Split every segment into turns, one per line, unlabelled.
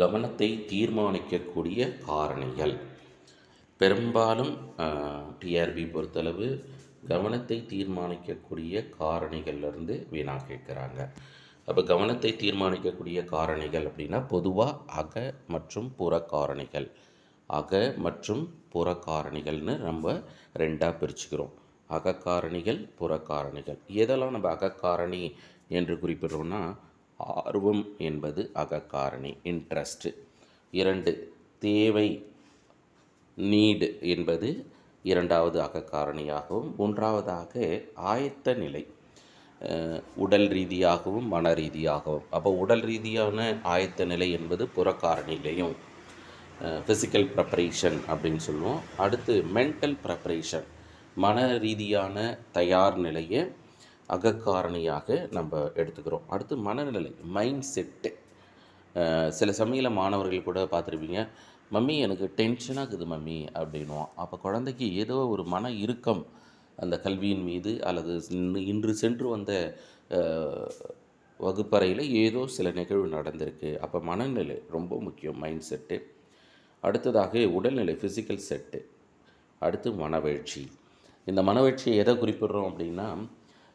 கவனத்தை தீர்மானிக்கக்கூடிய காரணிகள். பெரும்பாலும் டிஆர்பி பொறுத்தளவு கவனத்தை தீர்மானிக்கக்கூடிய காரணிகள்லேருந்து வீணாக கேட்குறாங்க. அப்போ கவனத்தை தீர்மானிக்கக்கூடிய காரணிகள் அப்படின்னா பொதுவாக அக மற்றும் புற காரணிகள். அக மற்றும் புற காரணிகள்னு நம்ம ரெண்டாக பிரிச்சுக்கிறோம். அகக்காரணிகள் புறக்காரணிகள் எதெல்லாம் நம்ம அகக்காரணி என்று குறிப்பிடுறோம்னா ஆர்வம் என்பது அகக்காரணி இன்ட்ரெஸ்ட்டு இரண்டு தேவை நீடு என்பது இரண்டாவது அகக்காரணியாகவும் மூன்றாவதாக ஆயத்த நிலை உடல் ரீதியாகவும் மன ரீதியாகவும். அப்போ உடல் ரீதியான ஆயத்த நிலை என்பது புறக்காரணிலையும் ஃபிசிக்கல் ப்ரப்பரேஷன் அப்படின்னு சொல்லுவோம். அடுத்து மென்டல் ப்ரப்பரேஷன் மன ரீதியான தயார் நிலையை அகக்காரணியாக நம்ம எடுத்துக்கிறோம். அடுத்து மனநிலை மைண்ட் செட்டு சில சமையல மாணவர்கள் கூட பார்த்துருப்பீங்க மம்மி எனக்கு டென்ஷனாக இருக்குது மம்மி அப்படின்னுவோம் அப்போ குழந்தைக்கு ஏதோ ஒரு மன இறுக்கம் அந்த கல்வியின் மீது அல்லது இன்று- இன்று சென்று வந்த வகுப்பறையில் ஏதோ சில நிகழ்வு நடந்திருக்கு. அப்போ மனநிலை ரொம்ப முக்கியம் மைண்ட் செட்டு அடுத்ததாக உடல்நிலை ஃபிசிக்கல் செட்டு அடுத்து மனவழ்ச்சி இந்த மனவழ்ச்சியை எதை குறிப்பிடுறோம் அப்படின்னா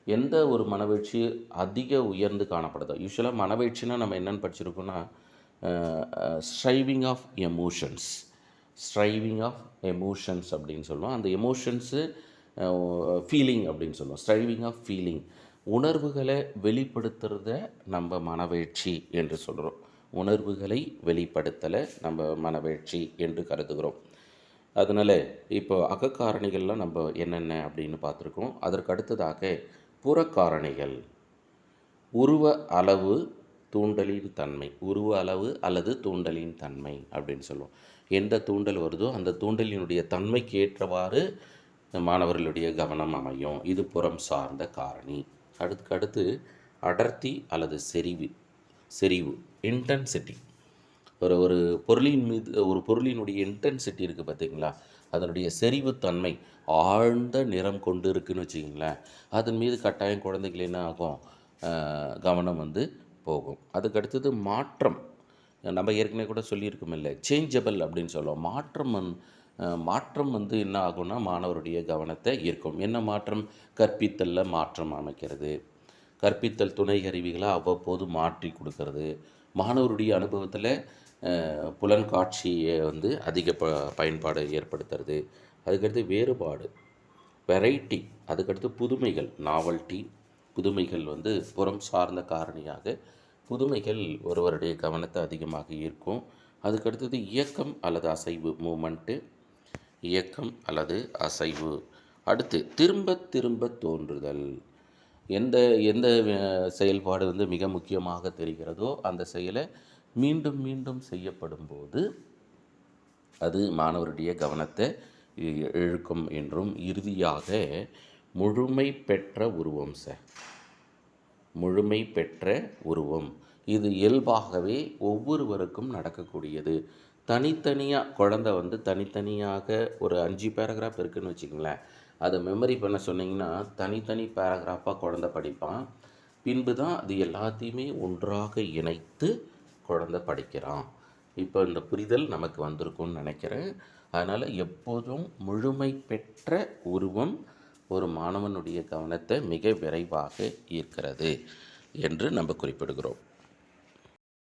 எந்த ஒரு மனவீழ்ச்சி அதிக உயர்ந்து காணப்படுதோ. யூஸ்வலாக மனவெழ்ச்சினா நம்ம என்னென்னு படிச்சிருக்கோம்னா striving of emotions striving of emotions அப்படின்னு சொல்லுவோம். அந்த எமோஷன்ஸு ஃபீலிங் அப்படின்னு சொல்லுவோம். ஸ்ட்ரைவிங் ஆஃப் ஃபீலிங் உணர்வுகளை வெளிப்படுத்துறத நம்ம மனவெழ்ச்சி என்று சொல்கிறோம் உணர்வுகளை வெளிப்படுத்தலை நம்ம மனவேட்சி என்று கருதுகிறோம். அதனால் இப்போ அகக்காரணிகள்லாம் நம்ம என்னென்ன அப்படின்னு பார்த்துருக்கோம். அதற்கு அடுத்ததாக புறக்காரணிகள். உருவ அளவு தூண்டலின் தன்மை. உருவ அளவு அல்லது தூண்டலின் தன்மை அப்படின்னு சொல்லுவோம். எந்த தூண்டல் வருதோ அந்த தூண்டலினுடைய தன்மைக்கு ஏற்றவாறு மாணவர்களுடைய கவனம் அமையும். இது புறம் சார்ந்த காரணி. அடுத்து அடுத்து அடர்த்தி அல்லது செறிவு. செறிவு. இன்டென்சிட்டி ஒரு ஒரு பொருளின் மீது ஒரு பொருளினுடைய இன்டென்சிட்டி இருக்குது பார்த்தீங்களா அதனுடைய செறிவுத்தன்மை ஆழ்ந்த நிறம் கொண்டு இருக்குன்னு வச்சுக்கிங்களேன். அதன் மீது கட்டாயம் குழந்தைகள் என்ன ஆகும்? கவனம் வந்து போகும். அதுக்கு அடுத்தது மாற்றம். நம்ம ஏற்கனவே கூட சொல்லியிருக்கோம் இல்லை சேஞ்சபிள் அப்படின்னு சொல்லுவோம். மாற்றம் வந் மாற்றம் வந்து என்ன ஆகும்னா மாணவருடைய கவனத்தை ஈர்க்கும். என்ன மாற்றம்? கற்பித்தலில் மாற்றம் அமைக்கிறது. கற்பித்தல் துணை கருவிகளை அவ்வப்போது மாற்றி கொடுக்கறது. மாணவருடைய அனுபவத்தில் புலன் காட்சியை வந்து அதிக ப பயன்பாடு ஏற்படுத்துறது. அதுக்கடுத்து வேறுபாடு. வெரைட்டி அதுக்கடுத்து புதுமைகள். நாவல்ட்டி புதுமைகள் வந்து புறம் சார்ந்த காரணியாக புதுமைகள் ஒருவருடைய கவனத்தை அதிகமாக ஈர்க்கும். அதுக்கடுத்தது இயக்கம் அல்லது அசைவு மூமெண்ட்டு இயக்கம் அல்லது அசைவு. அடுத்து திரும்ப திரும்ப தோன்றுதல். எந்த எந்த செயல்பாடு வந்து மிக முக்கியமாக தெரிகிறதோ அந்த செயலை மீண்டும் மீண்டும் செய்யப்படும் போது அது மாணவருடைய கவனத்தை இ- இழுக்கும் என்றும் இறுதியாக முழுமை பெற்ற உருவம் சார். முழுமை பெற்ற உருவம். இது இயல்பாகவே ஒவ்வொருவருக்கும் நடக்கக்கூடியது. தனித்தனியாக குழந்தை வந்து தனித்தனியாக ஒரு அஞ்சு பேராகிராஃப் இருக்குன்னு வச்சுக்கங்களேன். அதை மெமரி பண்ண சொன்னீங்கன்னா தனித்தனி பேராகிராஃபாக குழந்த படிப்பான். பின்பு தான் அது எல்லாத்தையுமே ஒன்றாக இணைத்து குழந்த படிக்கிறான். இப்போ இந்த புரிதல் நமக்கு வந்திருக்கும்னு நினைக்கிறேன். அதனால் எப்போதும் முழுமை பெற்ற உருவம் ஒரு மாணவனுடைய கவனத்தை மிக விரைவாக ஈர்க்கிறது என்று நம்ம குறிப்பிடுகிறோம்.